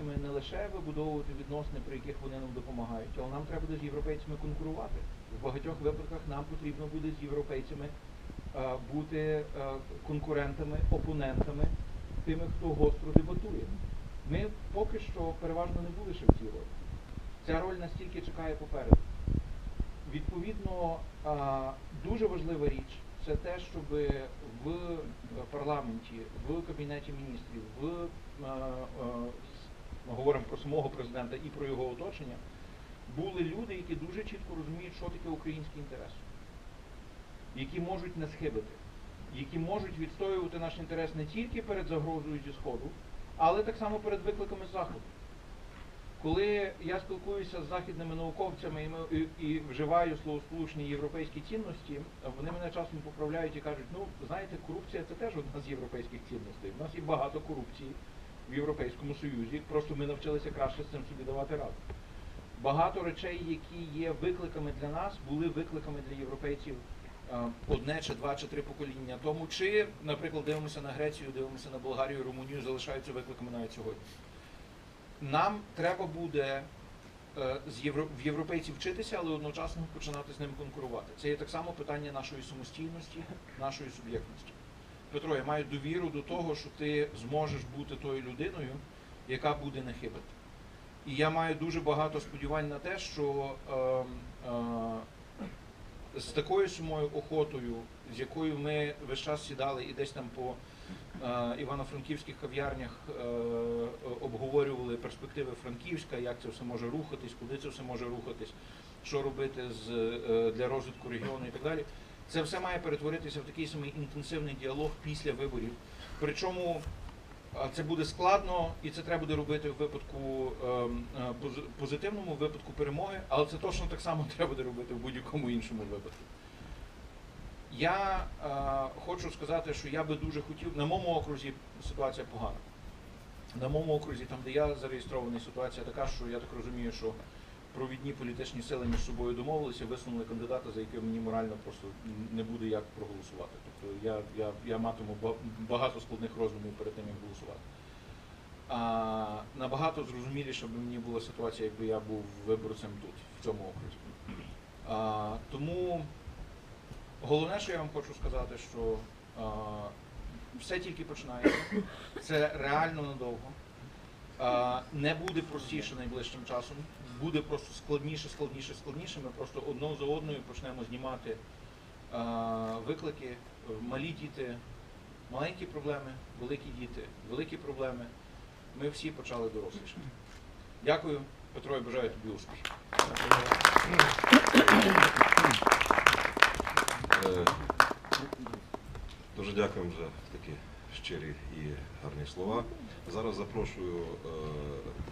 європейцями не лише вибудовувати відносини, при яких вони нам допомагають, але нам треба буде з європейцями конкурувати. В багатьох випадках нам потрібно буде з європейцями е, бути е, конкурентами, опонентами, тими, хто гостро дебатує. Ми поки що переважно не були ще в цій ролі. Ця роль настільки чекає попереду. Відповідно, а, дуже важлива річ це те, щоб в е, парламенті, в кабінеті міністрів, в е, е, ми говоримо про самого президента і про його оточення, були люди, які дуже чітко розуміють, що таке український інтерес, які можуть не схибити, які можуть відстоювати наш інтерес не тільки перед загрозою зі сходу, але так само перед викликами заходу. Коли я спілкуюся з західними науковцями і, ми, і, і вживаю словосполучні європейські цінності, вони мене часом поправляють і кажуть, ну знаєте, корупція це теж одна з європейських цінностей. У нас є багато корупції в Європейському Союзі, просто ми навчилися краще з цим собі давати раду. Багато речей, які є викликами для нас, були викликами для європейців е, одне чи два чи три покоління тому, чи, наприклад, дивимося на Грецію, дивимося на Болгарію, Румунію, залишаються викликами навіть сьогодні. Нам треба буде е, з євро, в європейців вчитися, але одночасно починати з ними конкурувати. Це є так само питання нашої самостійності, нашої суб'єктності. Петро, я маю довіру до того, що ти зможеш бути тою людиною, яка буде не хибити. І я маю дуже багато сподівань на те, що е, е, з такою самою охотою, з якою ми весь час сідали і десь там по е, івано-франківських кав'ярнях е, обговорювали перспективи Франківська, як це все може рухатись, куди це все може рухатись, що робити з, е, для розвитку регіону і так далі. Це все має перетворитися в такий самий інтенсивний діалог після виборів. Причому це буде складно, і це треба буде робити в випадку ем, е, пози- позитивному, в випадку перемоги, але це точно так само треба буде робити в будь-якому іншому випадку. Я е, хочу сказати, що я би дуже хотів, на моєму окрузі ситуація погана. На моєму окрузі, там, де я зареєстрований, ситуація така, що я так розумію, що провідні політичні сили між собою домовилися, висунули кандидата, за яким мені морально просто не буде як проголосувати. Тобто я, я, я матиму багато складних роздумів перед тим, як голосувати. А, набагато зрозуміліше би мені була ситуація, якби я був виборцем тут, в цьому окрузі. А, тому головне, що я вам хочу сказати, що а, все тільки починається. Це реально надовго. А, не буде простіше найближчим часом, буде просто складніше, складніше, складніше. Ми просто одно за одною почнемо знімати виклики, малі діти, маленькі проблеми, великі діти, великі проблеми. Ми всі почали дорослішати. Дякую, Петро, і бажаю тобі успіхів. Е, Дуже дякуємо за такі щирі і гарні слова. Зараз запрошую е,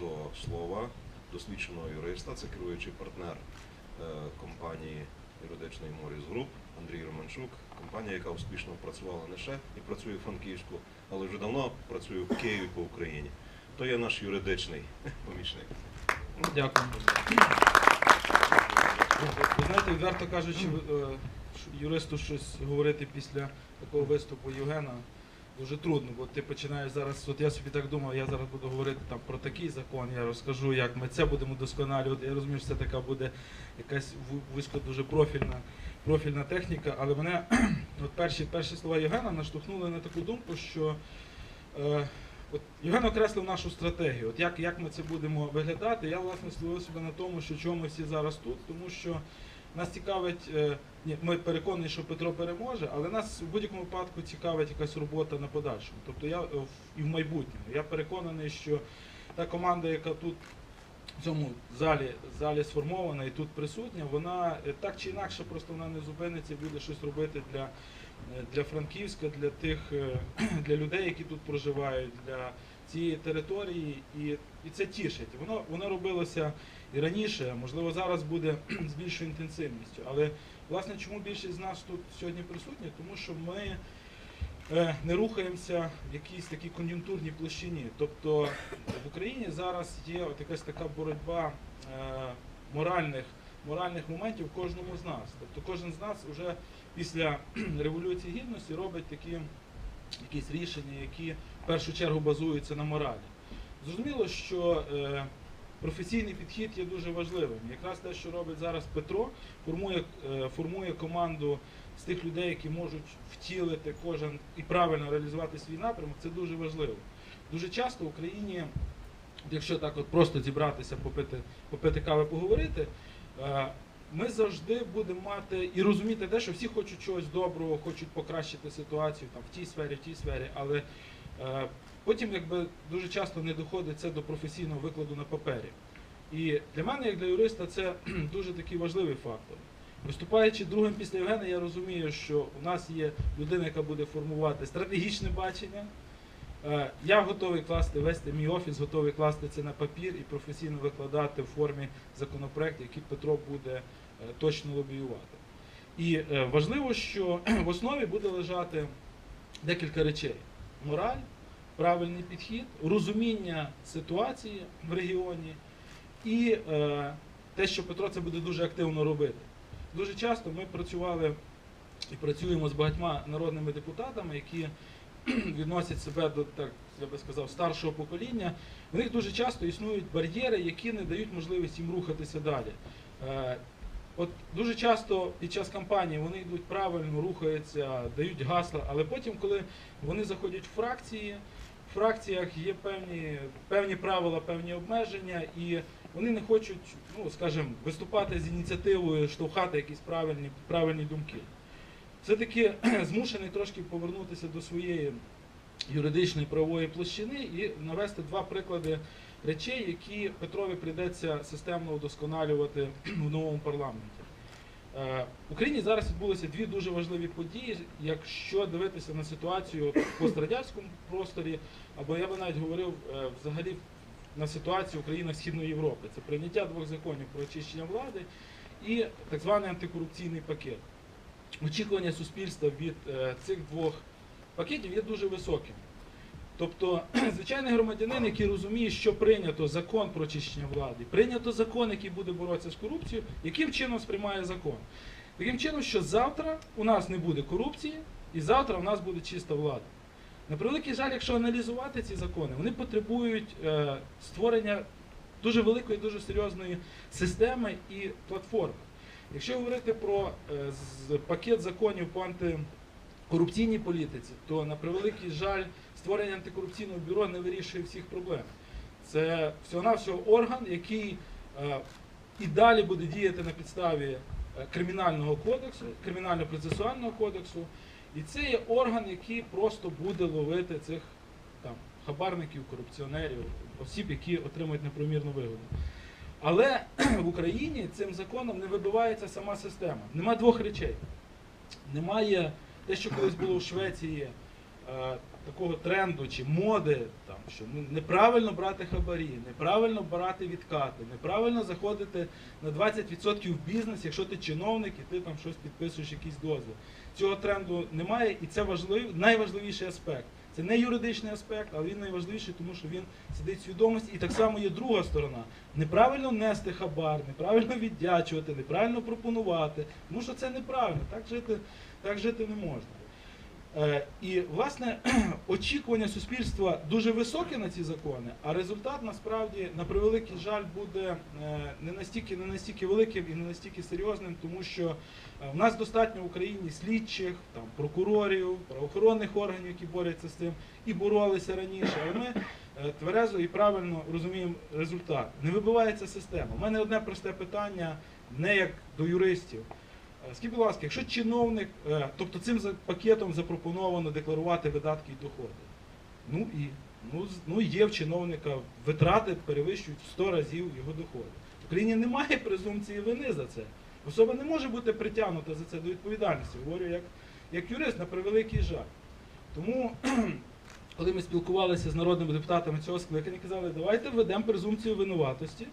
до слова досвідченого юриста, це керуючий партнер е, компанії юридичної Моріс Груп Андрій Романчук, компанія, яка успішно працювала не ще і працює в Франківську, але вже давно працює в Києві по Україні. То є наш юридичний помічник. Дякую. Ви знаєте, відверто кажучи, е, юристу щось говорити після такого виступу Євгена дуже трудно, бо ти починаєш зараз, от я собі так думав, я зараз буду говорити там про такий закон, я розкажу, як ми це будемо досконалювати. Я розумію, що це така буде якась ву- вузько дуже профільна, профільна техніка, але мене от перші, перші слова Євгена наштовхнули на таку думку, що е, От Євген окреслив нашу стратегію. От як, як ми це будемо виглядати, я власне словив себе на тому, що чому ми всі зараз тут, тому що нас цікавить, е, ні, ми переконані, що Петро переможе, але нас в будь-якому випадку цікавить якась робота на подальшому. Тобто я е, в- і в майбутньому. Я переконаний, що та команда, яка тут в цьому залі, залі сформована і тут присутня, вона е, так чи інакше просто вона не зупиниться і буде щось робити для, для Франківська, для тих для людей, які тут проживають, для цієї території, і, і це тішить. Воно, воно робилося і раніше, можливо, зараз буде з більшою інтенсивністю. Але власне, чому більшість з нас тут сьогодні присутні? Тому що ми е, не рухаємося в якійсь такій кон'юнктурній площині. Тобто в Україні зараз є от якась така боротьба е, моральних, моральних моментів кожному з нас. Тобто кожен з нас вже після Революції Гідності робить такі якісь рішення, які в першу чергу базуються на моралі. Зрозуміло, що е, професійний підхід є дуже важливим. Якраз те, що робить зараз Петро, формує, е, формує команду з тих людей, які можуть втілити кожен і правильно реалізувати свій напрямок, це дуже важливо. Дуже часто в Україні, якщо так от просто зібратися, попити, попити кави, поговорити, е, ми завжди будемо мати і розуміти те, що всі хочуть чогось доброго, хочуть покращити ситуацію там, в тій сфері, в тій сфері, але е, потім якби дуже часто не доходить це до професійного викладу на папері. І для мене, як для юриста, це дуже такий важливий фактор. Виступаючи другим після Євгена, я розумію, що у нас є людина, яка буде формувати стратегічне бачення. Е, Я готовий класти, вести мій офіс, готовий класти це на папір і професійно викладати в формі законопроектів, які Петро буде е, точно лобіювати. І е, важливо, що в основі буде лежати декілька речей: мораль, правильний підхід, розуміння ситуації в регіоні і е, те, що Петро це буде дуже активно робити. Дуже часто ми працювали і працюємо з багатьма народними депутатами, які відносять себе до так, я би сказав, старшого покоління. В них дуже часто існують бар'єри, які не дають можливість їм рухатися далі. Е, От дуже часто під час кампанії вони йдуть правильно, рухаються, дають гасла, але потім, коли вони заходять в фракції, фракціях є певні, певні правила, певні обмеження, і вони не хочуть, ну скажімо, виступати з ініціативою, штовхати якісь правильні, правильні думки. Все-таки змушений трошки повернутися до своєї юридичної правової площини і навести два приклади речей, які Петрові прийдеться системно удосконалювати в новому парламенті. Е, В Україні зараз відбулися дві дуже важливі події, якщо дивитися на ситуацію в пострадянському просторі, або я би навіть говорив е, взагалі на ситуацію в країнах Східної Європи. Це прийняття двох законів про очищення влади і так званий антикорупційний пакет. Очікування суспільства від е, цих двох пакетів є дуже високим. Тобто, звичайний громадянин, який розуміє, що прийнято закон про очищення влади, прийнято закон, який буде боротися з корупцією, яким чином сприймає закон? Таким чином, що завтра у нас не буде корупції, і завтра у нас буде чиста влада. На превеликий жаль, якщо аналізувати ці закони, вони потребують е, створення дуже великої, дуже серйозної системи і платформи. Якщо говорити про е, з- пакет законів по антикорупційній політиці, то на превеликий жаль, створення антикорупційного бюро не вирішує всіх проблем. Це всього-навсього орган, який е, і далі буде діяти на підставі е, кримінального кодексу, кримінально-процесуального кодексу. І це є орган, який просто буде ловити цих там, хабарників, корупціонерів, осіб, які отримують непромірну вигоду. Але в Україні цим законом не вибивається сама система. Нема двох речей. Немає те, що колись було в Швеції, е, такого тренду чи моди, там, що неправильно брати хабарі, неправильно брати відкати, неправильно заходити на 20% в бізнес, якщо ти чиновник і ти там щось підписуєш, якийсь дозвіл. Цього тренду немає, і це важлив, найважливіший аспект. Це не юридичний аспект, але він найважливіший, тому що він сидить в свідомості. І так само є друга сторона. Неправильно нести хабар, неправильно віддячувати, неправильно пропонувати. Тому що це неправильно. Так жити, так жити не можна. Е, і, власне, очікування суспільства дуже високі на ці закони, а результат насправді, на превеликий жаль, буде е, не настільки, не настільки великим і не настільки серйозним, тому що е, в нас достатньо в Україні слідчих, там, прокурорів, правоохоронних органів, які борються з цим, і боролися раніше. Але ми тверезо і правильно розуміємо результат. Не вибивається система. У мене одне просте питання, не як до юристів. Скажіть, будь ласка, якщо чиновник, е, тобто цим пакетом запропоновано декларувати видатки і доходи, ну і ну, ну є в чиновника витрати перевищують в 100 разів його доходи. В Україні немає презумпції вини за це. Особа не може бути притягнута за це до відповідальності. Говорю як, як юрист на превеликий жаль. Тому, коли ми спілкувалися з народними депутатами цього скликання, казали, давайте введемо презумпцію винуватості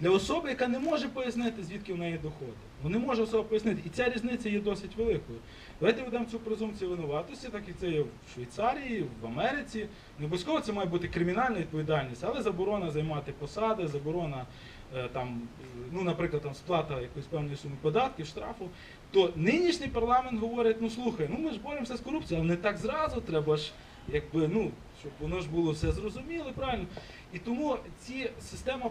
для особи, яка не може пояснити, звідки в неї доходи. Ну не може особа пояснити. І ця різниця є досить великою. Давайте введемо цю презумпцію винуватості, так як це є в Швейцарії, в Америці. Не обов'язково це має бути кримінальна відповідальність, але заборона займати посади, заборона е, там, ну, наприклад, там сплата якоїсь певної суми податків, штрафу. То нинішній парламент говорить: ну слухай, ну ми ж боремося з корупцією, але не так зразу треба ж, якби, ну, щоб воно ж було все зрозуміло, правильно. І тому ці система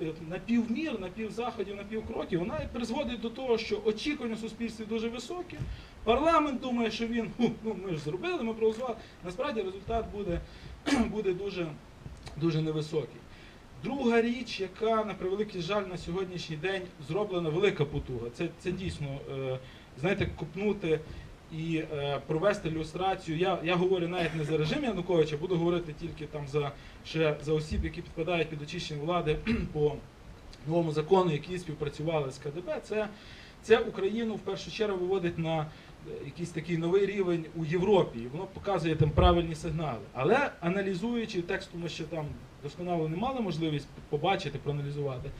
е, напівмір, напівзаходів, напівкроків, вона призводить до того, що очікування в суспільстві дуже високі. Парламент думає, що він ну ми ж зробили, ми проголосували. Насправді результат буде, буде дуже, дуже невисокий. Друга річ, яка на превеликий жаль на сьогоднішній день зроблена велика потуга, це, це дійсно, е, знаєте, купнути і е, провести люстрацію. Я, я говорю навіть не за режим Януковича, буду говорити тільки там за ще за осіб, які підпадають під очищення влади по новому закону, які співпрацювали з КДБ. Це, це Україну в першу чергу виводить на е, якийсь такий новий рівень у Європі, і воно показує там правильні сигнали. Але аналізуючи тексту, ми ще там досконало не мали можливість побачити, проаналізувати.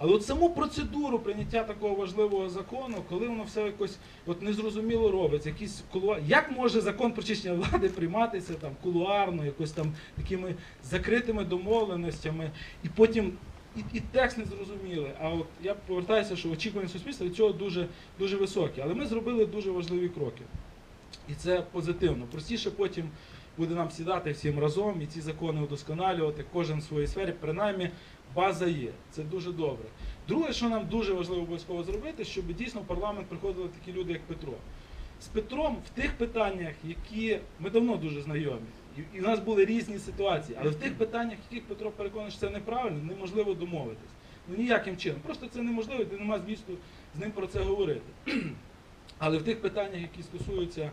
Але от саму процедуру прийняття такого важливого закону, коли воно все якось от незрозуміло робиться, якісь кулуар... як може закон про чищення влади прийматися там кулуарно, якось там такими закритими домовленостями, і потім і, і текст не зрозуміли. А от я повертаюся, що очікування суспільства від цього дуже, дуже високі. Але ми зробили дуже важливі кроки. І це позитивно. Простіше потім буде нам сідати всім разом і ці закони удосконалювати, кожен в своїй сфері, принаймні база є. Це дуже добре. Друге, що нам дуже важливо обов'язково зробити, щоб дійсно в парламент приходили такі люди, як Петро. З Петром в тих питаннях, які ми давно дуже знайомі, і, і в нас були різні ситуації, але в тих питаннях, яких Петро переконаний, що це неправильно, неможливо домовитись. Ну ніяким чином. Просто це неможливо, де немає змісту з ним про це говорити. Але в тих питаннях, які стосуються